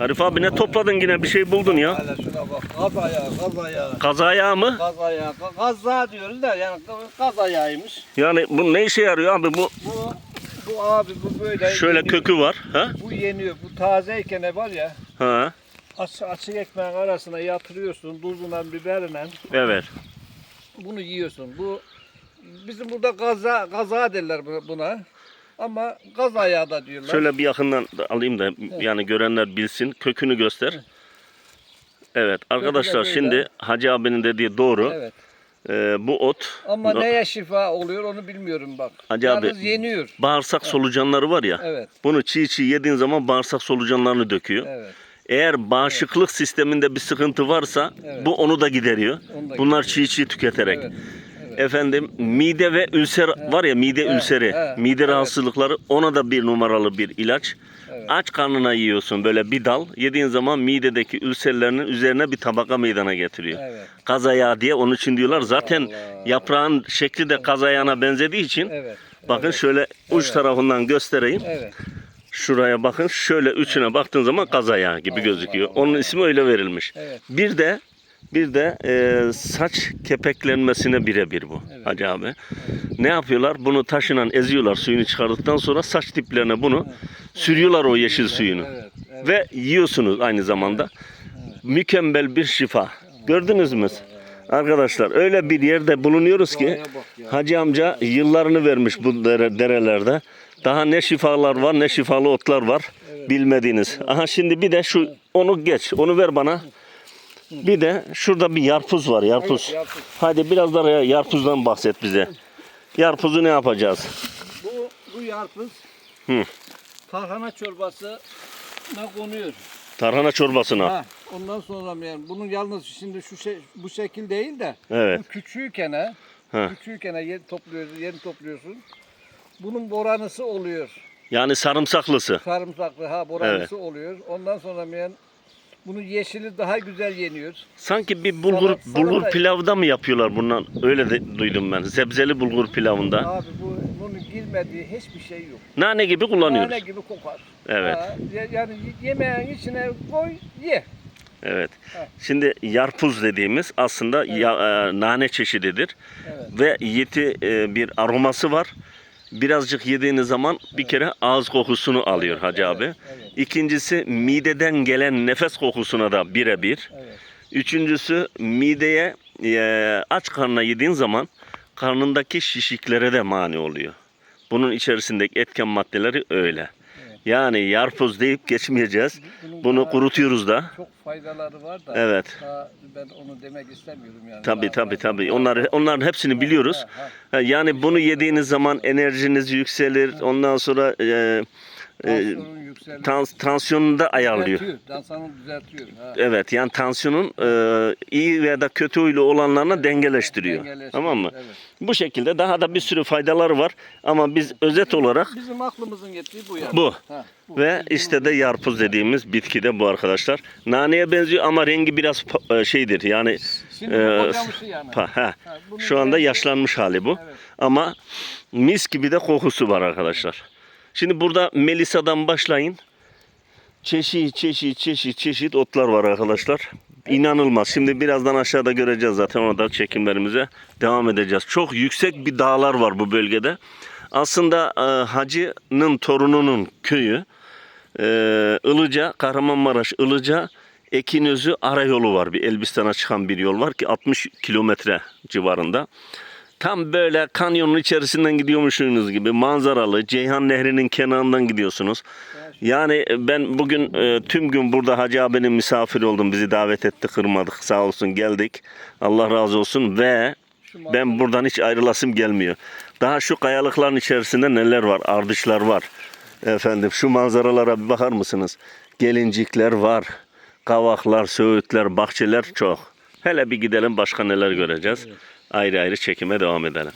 Arif abi ne topladın yine bir şey buldun ya. Hala şuna bak. Gaz ayağı, gaz ayağı. Kaz ayağı mı? Gaz ayağı. Ga- Gaz diyoruz da yani gaz ayağıymış. Yani bu ne işe yarıyor abi bu? Bu bu abi bu böyle Şöyle yeniyor. kökü var. Ha? Bu yeniyor. Bu tazeyken ne var ya Ha. aç, açık ekmeğin arasına yatırıyorsun tuzla biberle Evet. bunu yiyorsun. Bu bizim burada gaza gaza derler bu- buna. Ama gaz ayağı da diyorlar. Şöyle bir yakından da alayım da yani görenler bilsin. Kökünü göster. Evet arkadaşlar şimdi Hacı abinin dediği doğru. Evet. Ee, bu ot Ama no- neye şifa oluyor onu bilmiyorum bak. Hacı abi, yeniyor. bağırsak solucanları var ya. Evet. Bunu çiğ çiğ yediğin zaman bağırsak solucanlarını döküyor. Evet. Eğer bağışıklık sisteminde bir sıkıntı varsa Evet. bu onu da gideriyor. Onu da Bunlar gideriyor. çiğ çiğ tüketerek. Evet. Efendim mide ve ülser var ya mide ülseri, mide rahatsızlıkları ona da bir numaralı bir ilaç. Aç karnına yiyorsun böyle bir dal. Yediğin zaman midedeki ülserlerinin üzerine bir tabaka meydana getiriyor. Evet. Kaz ayağı diye onun için diyorlar. Zaten yaprağın şekli de kaz ayağına benzediği için bakın şöyle uç tarafından göstereyim. Evet. Şuraya bakın. Şöyle üçüne baktığın zaman kaz ayağı gibi gözüküyor. Onun ismi öyle verilmiş. Bir de bir de e, saç kepeklenmesine birebir bu Evet. Hacı abi. Ne yapıyorlar? Bunu taşınan eziyorlar suyunu çıkardıktan sonra saç diplerine bunu sürüyorlar o yeşil suyunu. Evet. evet. Ve yiyorsunuz aynı zamanda. Mükemmel bir şifa. Gördünüz mü? Arkadaşlar öyle bir yerde bulunuyoruz ki. Hacı amca yıllarını vermiş bu dere- derelerde. Daha ne şifalar var ne şifalı otlar var bilmediğiniz. Aha şimdi bir de şu onu geç onu ver bana. Bir de şurada bir yarpuz var yarpuz. Evet, yarpuz. Hadi biraz da ya- yarpuzdan bahset bize. Yarpuzu ne yapacağız? Bu bu yarpız Hı. tarhana çorbası ne konuyor. Tarhana çorbasına. Ha, ondan sonra yani bunun yalnız şimdi şu şey bu şekil değil de Evet. bu küçüğken ha, Ha. küçüğken ha, yeni topluyorsun, yeni topluyorsun. Bunun boranısı oluyor. Yani sarımsaklısı. Sarımsaklı ha boranısı oluyor. Ondan sonra yani bunun yeşili daha güzel yeniyor. Sanki bir bulgur Salat- bulgur salata- pilavda mı yapıyorlar bundan? Öyle de duydum ben. Sebzeli bulgur pilavında. Abi bu bunun girmediği hiçbir şey yok. Nane gibi kullanıyoruz. Nane gibi kokar. Evet. Ha, ya- yani yemeğin içine koy ye. Evet. Ha. Şimdi yarpuz dediğimiz aslında ya- e, nane çeşididir Evet. ve yeti e, bir aroması var. Birazcık yediğiniz zaman bir kere ağız kokusunu alıyor Hacı abi. evet. İkincisi mideden gelen nefes kokusuna da birebir. Evet. Üçüncüsü mideye e, aç karnına yediğin zaman karnındaki şişiklere de mani oluyor. Bunun içerisindeki etken maddeleri öyle. Yani yarpuz deyip geçmeyeceğiz. Bunun Bunu daha kurutuyoruz da. Çok faydaları var da. Evet. daha ben onu demek istemiyorum yani. Tabii faydalı. tabii. Onları onların hepsini biliyoruz. Ha. Ha, Yani bunu yediğiniz zaman enerjiniz yükselir. Ondan sonra e, e, Tansiyonun yükselmesi. tans, tansiyonunu da ayarlıyor. Düzeltiyor. Düzeltiyor. Ha. Evet yani tansiyonun e, iyi veya da kötü huylu olanlarına dengeleştiriyor. Dengeleştiriyor, Tamam mı? evet. Bu şekilde daha da bir sürü faydaları var ama biz özet olarak Bizim aklımızın yettiği bu yani. bu. Ha, bu. Ve işte de yarpuz dediğimiz bitki de bu arkadaşlar. Naneye benziyor ama rengi biraz pa- e, şeydir yani Şimdi e, yani. pa- ha. Ha, bunun Şu anda rengi- yaşlanmış hali bu. Evet. Ama mis gibi de kokusu var arkadaşlar. Şimdi burada Melisa'dan başlayın. Çeşit çeşit çeşit çeşit otlar var arkadaşlar. İnanılmaz. Şimdi birazdan aşağıda göreceğiz zaten orada çekimlerimize devam edeceğiz. Çok yüksek bir dağlar var bu bölgede. Aslında e, hacının torununun köyü e, Ilıca, Kahramanmaraş Ilıca Ekinözü arayolu var. Bir Elbistan'a çıkan bir yol var ki 60 kilometre civarında. Tam böyle kanyonun içerisinden gidiyormuşsunuz gibi manzaralı Ceyhan Nehri'nin kenarından gidiyorsunuz. Yani ben bugün e, tüm gün burada Hacı abinin misafir oldum. Bizi davet etti, kırmadık. Sağ olsun geldik. Allah razı olsun ve ben buradan hiç ayrılasım gelmiyor. Daha şu kayalıkların içerisinde neler var? Ardışlar var. Efendim şu manzaralara bir bakar mısınız? Gelincikler var. Kavaklar, söğütler, bahçeler çok. Hele bir gidelim başka neler göreceğiz. Ayrı ayrı çekime devam edelim.